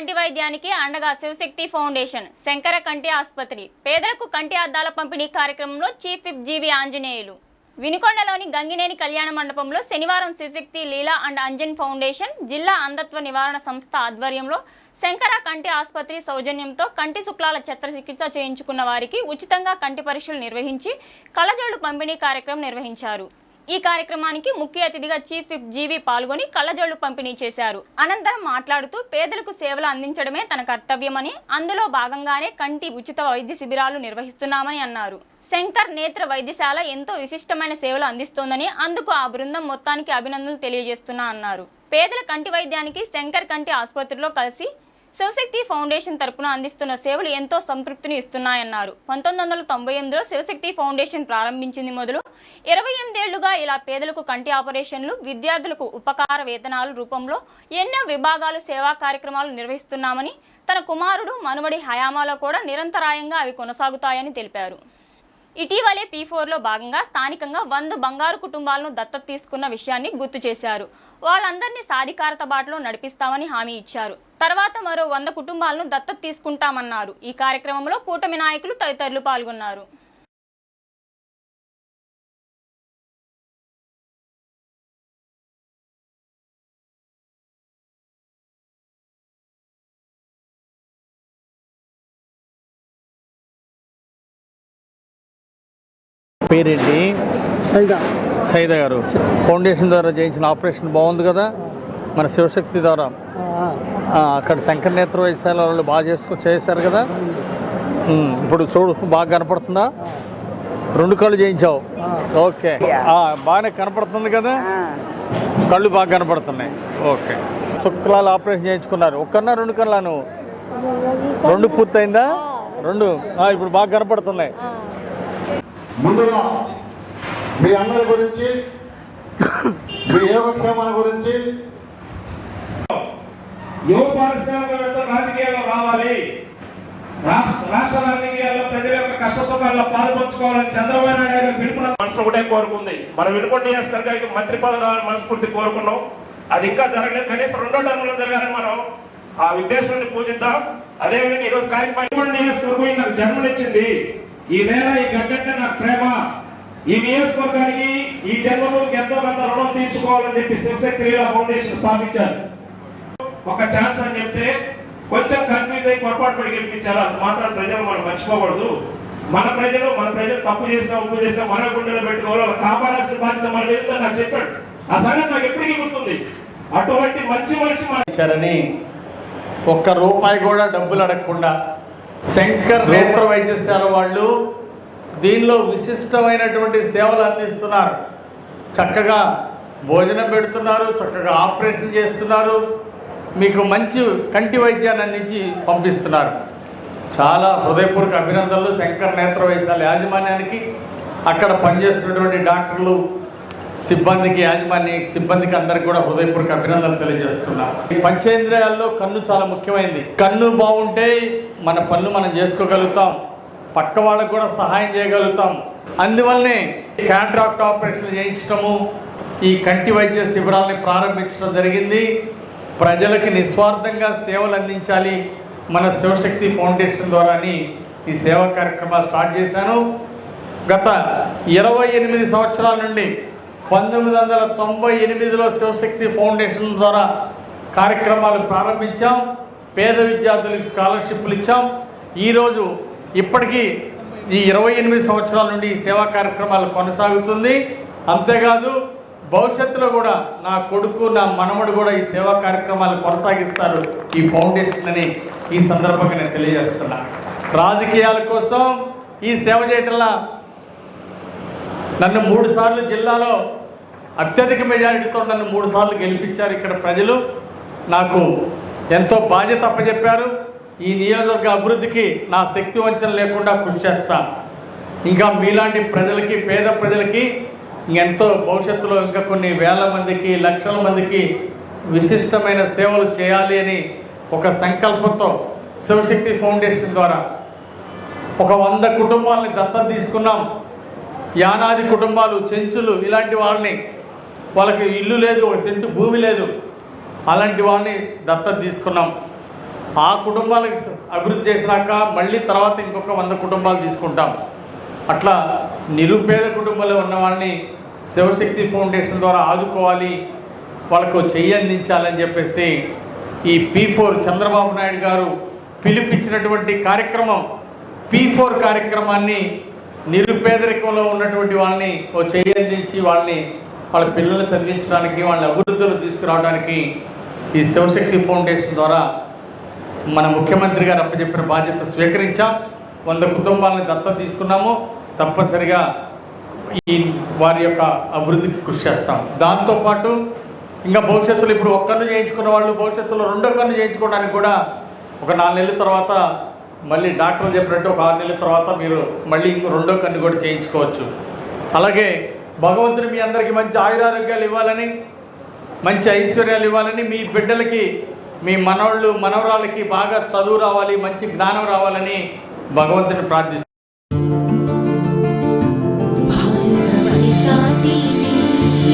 కంటి వైద్యానికి అండగా శివశక్తి ఫౌండేషన్ శంకర కంటి ఆసుపత్రి పేదలకు కంటి అద్దాల పంపిణీ కార్యక్రమంలో chief whip G V Anjaneyulu. వినుకొండలోని Gangineni కళ్యాణ మండపంలో శనివారం శివశక్తి లీలా అండ్ అంజన్ ఫౌండేషన్ జిల్లా అంధత్వ నివారణ సంస్థ ఆధ్వర్యంలో శంకర కంటి ఆసుపత్రి సౌజన్యంతో కంటి శుక్లాల చికిత్స చేయించుకున్న వారికి ఉచితంగా కంటి పరీక్షలు నిర్వహించి కళజోళ్ళు పంపిణీ కార్యక్రమం నిర్వహించారు. ఈ కార్యక్రమానికి ముఖ్య అతిథిగా చీఫ్ విప్ జీవి పాల్గొని కళ్ళజోళ్ళు పంపిణీ చేశారు. అనంతరం మాట్లాడుతూ పేదలకు సేవలు అందించడమే తన కర్తవ్యమని అందులో భాగంగానే కంటి ఉచిత వైద్య శిబిరాలు నిర్వహిస్తున్నామని అన్నారు. శంకర్ నేత్ర వైద్యశాల ఎంతో విశిష్టమైన సేవలు అందిస్తోందని అందుకు ఆ బృందం మొత్తానికి అభినందనలు తెలియజేస్తున్నా అన్నారు. పేదల కంటి వైద్యానికి శంకర్ కంటి ఆసుపత్రిలో కలిసి శివశక్తి ఫౌండేషన్ తరపున అందిస్తున్న సేవలు ఎంతో సంతృప్తిని ఇస్తున్నాయన్నారు. పంతొమ్మిది వందల తొంభై ఎనిమిదిలో శివశక్తి ఫౌండేషన్ ప్రారంభించింది మొదలు. ఇరవై ఎనిమిదేళ్ళుగా ఇలా పేదలకు కంటి ఆపరేషన్లు విద్యార్థులకు ఉపకార వేతనాల రూపంలో ఎన్నో విభాగాలు సేవా కార్యక్రమాలు నిర్వహిస్తున్నామని తన కుమారుడు మనువడి హయామాలో కూడా నిరంతరాయంగా అవి కొనసాగుతాయని తెలిపారు. ఇటీవలే పీ ఫోర్లో భాగంగా స్థానికంగా వంద బంగారు కుటుంబాలను దత్తత తీసుకున్న విషయాన్ని గుర్తు చేశారు. వాళ్ళందరినీ సాధికారత బాటలో నడిపిస్తామని హామీ ఇచ్చారు. తర్వాత మరో వంద కుటుంబాలను దత్తత తీసుకుంటామన్నారు. ఈ కార్యక్రమంలో కూటమి నాయకులు తదితరులు పాల్గొన్నారు. పేరేంటి? సైదా. సైదా గారు. ఫౌండేషన్ ద్వారా చేయించిన ఆపరేషన్ బాగుంది కదా? మన శివశక్తి ద్వారా. ఆ, అక్కడ శంకర నేత్ర వైద్యశాల వాళ్ళు బాగా చేసుకో చేశారు కదా? ఇప్పుడు చూడు బాగా కనపడుతుందా? రెండు కళ్ళు చేయించావు. ఓకే. ఆ, బాగానే కనపడుతుంది కదా? కళ్ళు బాగా కనపడుతున్నాయి. ఓకే. శుక్లాలు ఆపరేషన్ చేయించుకున్నారు. ఒక్కన్నా రెండు కళ్ళను రెండు పూర్తయిందా? రెండు. ఆ, ఇప్పుడు బాగా కనపడుతున్నాయి. ముందుగా మీ అందరి గురించి మీ యోగక్షేమాల గురించి యువ పారిశ్రామికవేత్తలు రాజకీయాల్లో రావాలి. రాష్ట్ర రాష్ట్ర రాజకీయాల్లో ప్రజల యొక్క కష్ట సుఖాల్లో పాల్పంచుకోవాలని చంద్రబాబు నాయుడు గారి పిలుపున మనసు ఒకటే కోరుకుంది. మనం వినుకొండ నియోజకవర్గానికి మంత్రి పదవి రావాలని మనస్ఫూర్తి కోరుకున్నాం. అది ఇంకా జరగలేదు. కనీసం రెండో టర్మ్లో జరగాలని మనం ఆ ఉద్దేశాన్ని పూజిద్దాం. అదేవిధంగా ఈ రోజు కార్యక్రమం జన్మనిచ్చింది. ఈ నేల ఈ గడ్డంటే నా ప్రేమ ఈ నియోజకవర్గానికి ఈ జన్మభూమికి ఎంతో కొంత రుణం తీర్చుకోవాలని చెప్పి శివశక్తి లీలా ఫౌండేషన్ స్థాపించారు. ఒక ఛాన్స్ అని చెప్తే కొంచెం కన్ఫ్యూజ్ అయి పొరపాటు పడి గెలిపించారు. అది మాత్రం ప్రజలు మనం మర్చిపోకూడదు. మన ప్రజలు మన ప్రజలు తప్పు చేసినా ఉప్పు చేసినా మన గుండెలో పెట్టుకోవాలి. వాళ్ళని కాపాడాల్సిన బాధ్యత మన మీద నాకు చెప్పాడు. ఆ సంగతి నాకు ఎప్పటికీ గుర్తుంది. అటువంటి మంచి మనిషి ఇచ్చారని ఒక్క రూపాయి కూడా డబ్బులు అడగకుండా శంకర్ నేత్ర వైద్యశాల వాళ్ళు దీనిలో విశిష్టమైనటువంటి సేవలు అందిస్తున్నారు. చక్కగా భోజనం పెడుతున్నారు చక్కగా ఆపరేషన్ చేస్తున్నారు మీకు మంచి కంటి వైద్యాన్ని అందించి పంపిస్తున్నారు. చాలా హృదయపూర్వక అభినందనలు శంకర్ నేత్ర వైద్యశాల యాజమాన్యానికి. అక్కడ పనిచేస్తున్నటువంటి డాక్టర్లు సిబ్బందికి యాజమాన్య సిబ్బందికి అందరికి కూడా హృదయపూర్వక అభినందనలు తెలియజేస్తున్నా. ఈ పంచేంద్రియాల్లో కన్ను చాలా ముఖ్యమైనది కన్ను బాగుంటే మన పనులు మనం చేసుకోగలుగుతాం. పక్క వాళ్ళకు కూడా సహాయం చేయగలుగుతాం. అందువల్లనే క్యాంట్రాక్ట్ ఆపరేషన్ చేయించడము ఈ కంటి వైద్య శిబిరాలని ప్రారంభించడం జరిగింది. ప్రజలకు నిస్వార్థంగా సేవలు అందించాలి. మన శివశక్తి ఫౌండేషన్ ద్వారాని ఈ సేవా కార్యక్రమాలు స్టార్ట్ చేశాను. గత ఇరవై ఎనిమిది సంవత్సరాల నుండి పంతొమ్మిది వందల తొంభై ఎనిమిదిలో శివశక్తి ఫౌండేషన్ ద్వారా కార్యక్రమాలు ప్రారంభించాం. పేద విద్యార్థులకు స్కాలర్షిప్లు ఇచ్చాం. ఈరోజు ఇప్పటికీ ఈ ఇరవై ఎనిమిది సంవత్సరాల నుండి ఈ సేవా కార్యక్రమాలు కొనసాగుతుంది. అంతేకాదు భవిష్యత్తులో కూడా నా కొడుకు నా మనవడు కూడా ఈ సేవా కార్యక్రమాలు కొనసాగిస్తారు. ఈ ఫౌండేషన్ అని ఈ సందర్భంగా నేను తెలియజేస్తున్నా. రాజకీయాల కోసం ఈ సేవ చేయటంలా నన్ను మూడు సార్లు జిల్లాలో అత్యధిక మెజారిటీతో నన్ను మూడు సార్లు గెలిపించారు ఇక్కడ ప్రజలు. నాకు ఎంతో బాధ్యత అప్పచెప్పారు ఈ నియోజకవర్గ అభివృద్ధికి నా శక్తి వంచన లేకుండా కృషి చేస్తాను ఇంకా మీలాంటి ప్రజలకి పేద ప్రజలకి ఎంతో భవిష్యత్తులో ఇంకా కొన్ని వేల మందికి లక్షల మందికి విశిష్టమైన సేవలు చేయాలి అని ఒక సంకల్పంతో శివశక్తి ఫౌండేషన్ ద్వారా ఒక వంద కుటుంబాలని దత్తత తీసుకున్నాం. యానాది కుటుంబాలు చెంచులు ఇలాంటి వాళ్ళని వాళ్ళకి ఇల్లు లేదు ఒక సెంటు భూమి లేదు. అలాంటి వాళ్ళని దత్తత తీసుకున్నాం. ఆ కుటుంబాలకు అభివృద్ధి చేసినాక మళ్ళీ తర్వాత ఇంకొక వంద కుటుంబాలు తీసుకుంటాం. అట్లా నిరుపేద కుటుంబంలో ఉన్న వాళ్ళని శివశక్తి ఫౌండేషన్ ద్వారా ఆదుకోవాలి వాళ్ళకు చెయ్యి అందించాలని చెప్పేసి ఈ పీ ఫోర్ చంద్రబాబు నాయుడు గారు పిలిపించినటువంటి కార్యక్రమం పీ ఫోర్ కార్యక్రమాన్ని నిరుపేదరికంలో ఉన్నటువంటి వాళ్ళని ఓ చెయ్యి అందించి వాళ్ళని వాళ్ళ పిల్లల్ని చదివించడానికి వాళ్ళ అభివృద్ధిలో తీసుకురావడానికి ఈ శివశక్తి ఫౌండేషన్ ద్వారా మన ముఖ్యమంత్రి గారు అప్పచెప్పిన బాధ్యత స్వీకరించాం. వంద కుటుంబాలను దత్తం తీసుకున్నాము. తప్పనిసరిగా ఈ వారి యొక్క అభివృద్ధికి కృషి చేస్తాం. దాంతోపాటు ఇంకా భవిష్యత్తులో ఇప్పుడు ఒక్క చేయించుకున్న వాళ్ళు భవిష్యత్తులో రెండో కన్ను చేయించుకోవడానికి కూడా ఒక నాలుగు నెలల తర్వాత మళ్ళీ డాక్టర్లు చెప్పినట్టు ఒక ఆరు నెలల తర్వాత మీరు మళ్ళీ ఇంకో రెండో కన్ను కూడా చేయించుకోవచ్చు. అలాగే భగవంతుడు మీ అందరికీ మంచి ఆయురారోగ్యాలు ఇవ్వాలని మంచి ఐశ్వర్యాలు ఇవ్వాలని మీ బిడ్డలకి మీ మనవాళ్ళు మనవరాలకి బాగా చదువు రావాలి మంచి జ్ఞానం రావాలని భగవంతుని ప్రార్థిస్తాను